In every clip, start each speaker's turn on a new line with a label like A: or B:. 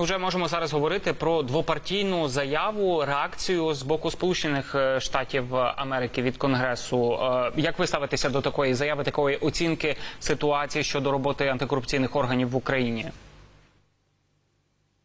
A: Вже можемо зараз говорити про двопартійну заяву, реакцію з боку Сполучених е, Штатів Америки від Конгресу. Е, Як ви ставитеся до такої заяви, такої оцінки ситуації щодо роботи антикорупційних органів в Україні?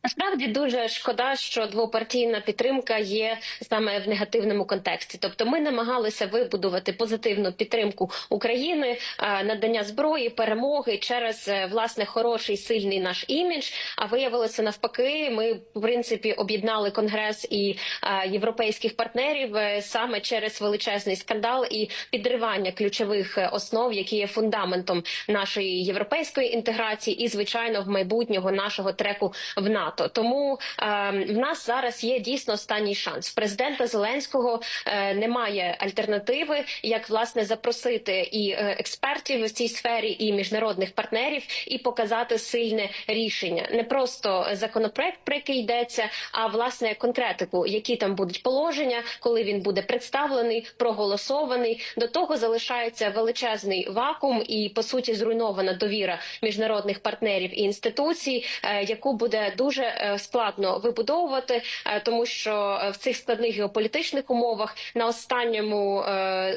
B: Насправді дуже шкода, що двопартійна підтримка є саме в негативному контексті. Тобто, ми намагалися вибудувати позитивну підтримку України, е, надання зброї, перемоги через е, власне хороший сильний наш імідж. А виявилося навпаки, ми в принципі об'єднали конгрес і е, європейських партнерів саме через величезний скандал і підривання ключових основ, які є фундаментом нашої європейської інтеграції, і звичайно в майбутнього нашого треку в НАТО. Тому е, в нас зараз є дійсно останній шанс. Президента Зеленського е, немає альтернативи, як власне запросити і е, експертів в цій сфері, і міжнародних партнерів, і показати сильне рішення. Не просто законопроект, про який йдеться, а власне конкретику, які там будуть положення, коли він буде представлений, проголосований. До того залишається величезний вакуум і по суті зруйнована довіра міжнародних партнерів і інституцій, е, яку буде дуже е, складно вибудовувати, е, тому що е, в цих складних геополітичних умовах на останньому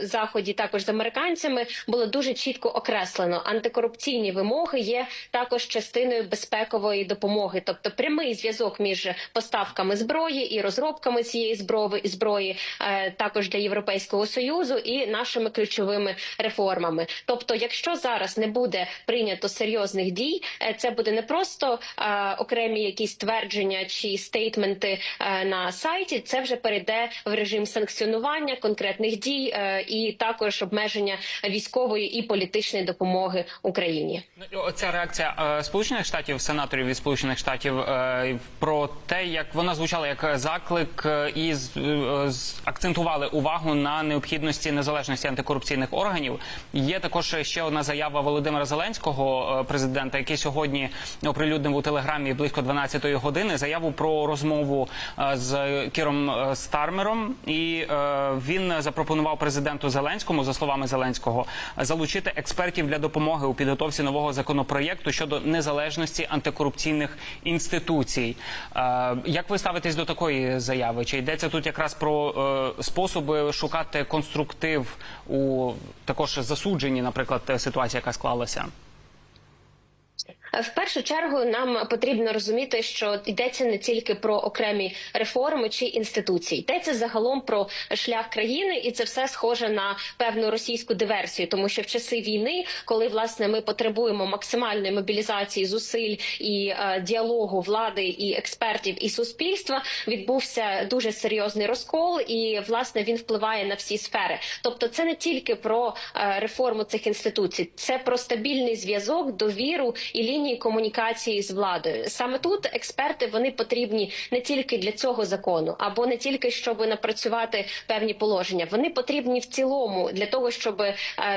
B: заході, також з американцями, було дуже чітко окреслено. Антикорупційні вимоги є також частиною безпекової допомоги, тобто прямий зв'язок між поставками зброї і розробками цієї зброї зброї, також для європейського союзу і нашими ключовими реформами. Тобто, якщо зараз не буде прийнято серйозних дій, це буде не просто окремі якісь твердження чи стейтменти е, на сайті. Це вже перейде в режим санкціонування конкретних дій е, і також обмеження військової і політичної допомоги Україні.
A: Ну, Оця реакція е, Сполучених Штатів, сенаторів від Сполучених Штатів про те, як вона звучала як заклик, і акцентували увагу на необхідності незалежності антикорупційних органів. Є також ще одна заява Володимира Зеленського, президента, який сьогодні оприлюднив у телеграмі близько 12-ї години заяву про розмову е, з Кіром е, Стармером. І е, він запропонував президенту Зеленському, за словами Зеленського, залучити експертів для допомоги у підготовці нового законопроєкту щодо незалежності антикорупційних інституцій. Як ви ставитесь до такої заяви? Чи йдеться тут якраз про способи шукати конструктив у також засудженні, наприклад, ситуації, яка склалася?
B: В першу чергу нам потрібно розуміти, що йдеться не тільки про окремі реформи чи інституції, йдеться загалом про шлях країни, і це все схоже на певну російську диверсію, тому що в часи війни, коли власне ми потребуємо максимальної мобілізації зусиль і е, діалогу влади і експертів і суспільства, відбувся дуже серйозний розкол, і власне він впливає на всі сфери. Тобто, це не тільки про е, реформу цих інституцій, це про стабільний зв'язок, довіру і лінії комунікації з владою. Саме тут експерти вони потрібні не тільки для цього закону, або не тільки щоб напрацювати певні положення. Вони потрібні в цілому для того, щоб е,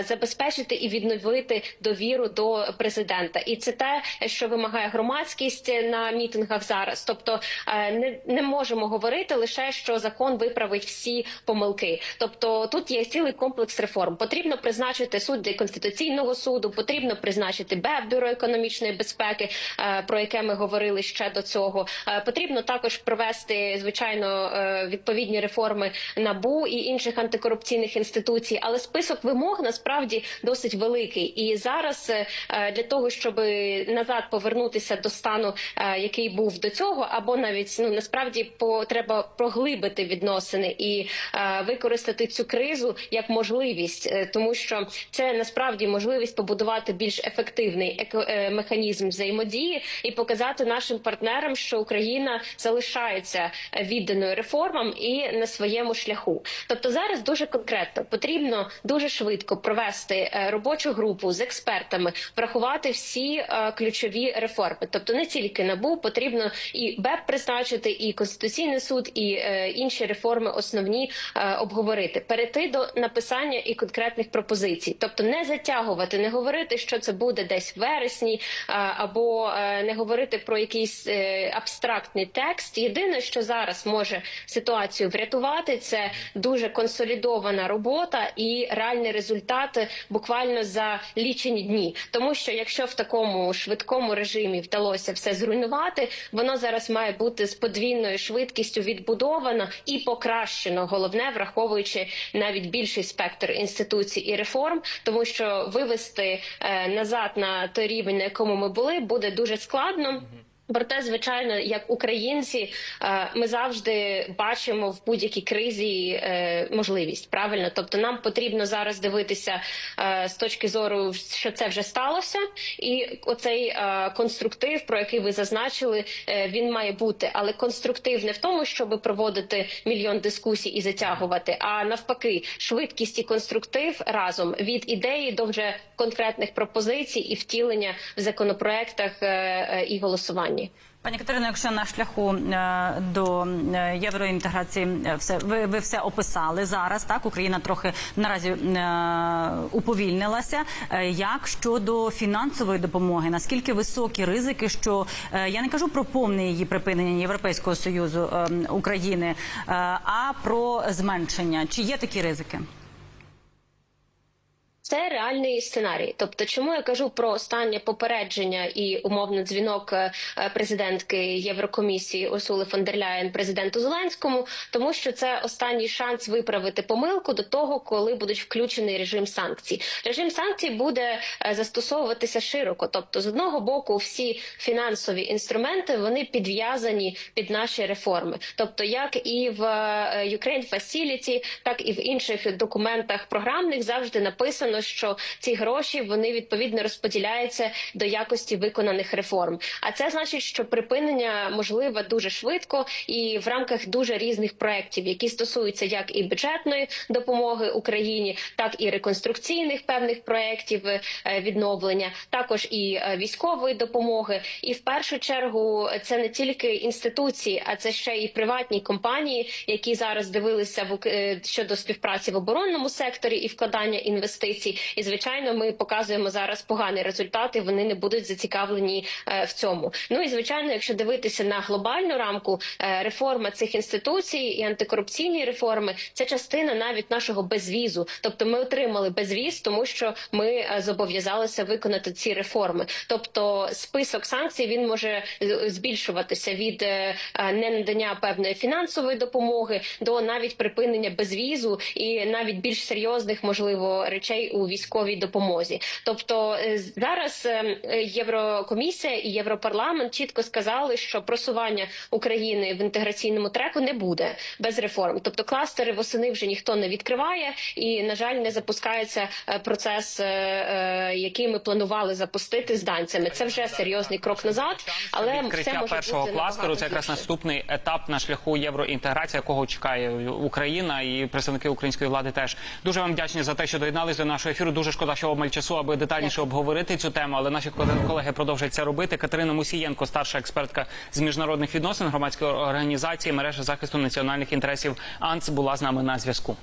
B: забезпечити і відновити довіру до президента. І це те, що вимагає громадськість на мітингах зараз. Тобто е, не, не можемо говорити лише, що закон виправить всі помилки. Тобто тут є цілий комплекс реформ. Потрібно призначити судді конституційного суду, потрібно призначити БЕП, бюро економічної безпеки, е, про яке ми говорили ще до цього. Е, Потрібно також провести звичайно е, відповідні реформи набу і інших антикорупційних інституцій. Але список вимог насправді досить великий. І зараз для того, щоб назад повернутися до стану, який був до цього, або навіть ну насправді по треба проглибити відносини і використати цю кризу як можливість, тому що це насправді можливість побудувати більш ефективний е, механізм взаємодії і показати нашим партнерам, що Україна залишається відданою реформам і на своєму шляху. Тобто зараз дуже конкретно потрібно дуже швидко провести е, робочу групу з експертами, врахувати всі е, ключові реформи. Тобто не тільки набу потрібно і БЕП призначити, і конституційний суд, і е, інші реформи основні обговорити, перейти до написання і конкретних пропозицій, тобто не затягувати, не говорити, що це буде десь в вересні, або е, не говорити про якийсь е, абстрактний текст. Єдине, що зараз може ситуацію врятувати, це дуже консолідована робота і реальний результат буквально за лічені дні. Тому що якщо в такому швидкому режимі вдалося все зруйнувати, воно зараз має бути з подвійною швидкістю відбудовано і покращено. Головне, враховуючи навіть більший спектр інституцій і реформ, тому що вивести е, назад на той рівень, на якому ми були, буде дуже складно. Проте, звичайно, як українці, е, ми завжди бачимо в будь-якій кризі е, можливість. Правильно, тобто нам потрібно зараз дивитися е, з точки зору, що це вже сталося, і оцей конструктив, про який ви зазначили, він має бути. Але конструктив не в тому, щоб проводити мільйон дискусій і затягувати, а навпаки, швидкість і конструктив разом від ідеї до вже конкретних пропозицій і втілення в законопроектах і голосуванні.
C: Пані Катерино, якщо на шляху е, до е, євроінтеграції е, все ви, ви все описали зараз. Так Україна трохи наразі уповільнилася. Як щодо фінансової допомоги? Наскільки високі ризики? Що я не кажу про повне її припинення Європейського союзу е, України, а про зменшення? Чи є такі ризики?
B: Це реальний сценарій. Тобто, чому я кажу про останнє попередження і умовно дзвінок е, президентки Єврокомісії Урсули фон дер Ляєн президенту Зеленському, тому що це останній шанс виправити помилку до того, коли будуть включений режим санкцій. Режим санкцій буде е, застосовуватися широко. Тобто, з одного боку, всі фінансові інструменти вони підв'язані під наші реформи. Тобто, як і в е, Ukraine Facility, так і в інших документах програмних завжди написано, що ці гроші вони відповідно розподіляються до якості виконаних реформ. А це значить, що припинення можливе дуже швидко і в рамках дуже різних проєктів, які стосуються як і бюджетної допомоги Україні, так і реконструкційних певних проєктів е, відновлення, також і е, військової допомоги. І в першу чергу це не тільки інституції, а це ще і приватні компанії, які зараз дивилися в е, щодо співпраці в оборонному секторі і вкладання інвестицій. І звичайно, ми показуємо зараз погані результати. Вони не будуть зацікавлені е, в цьому. Ну і звичайно, якщо дивитися на глобальну рамку, е, реформа цих інституцій і антикорупційні реформи це частина навіть нашого безвізу. Тобто, ми отримали безвіз, тому що ми е, зобов'язалися виконати ці реформи. Тобто, список санкцій він може збільшуватися від ненадання певної фінансової допомоги до навіть припинення безвізу і навіть більш серйозних можливо речей у військовій допомозі. Тобто е, зараз е, е, Єврокомісія і Європарламент чітко сказали, що просування України в інтеграційному треку не буде без реформ. Тобто кластери восени вже ніхто не відкриває, і на жаль, не запускається процес, який ми планували запустити з данцями. Це вже серйозний крок назад, але
A: відкриття
B: може
A: першого
B: бути
A: кластеру це якраз наступний етап на шляху євроінтеграції, якого чекає Україна і представники української влади. Теж дуже вам вдячні за те, що доєднались до нашого ефіру. Дуже шкода, що обмаль часу, аби детальніше обговорити цю тему. Але наші колеги продовжують це робити. Катерина Мусієнко, старша експертка з міжнародних відносин громадської організації мережа захисту національних інтересів АНЦ, була з нами на зв'язку.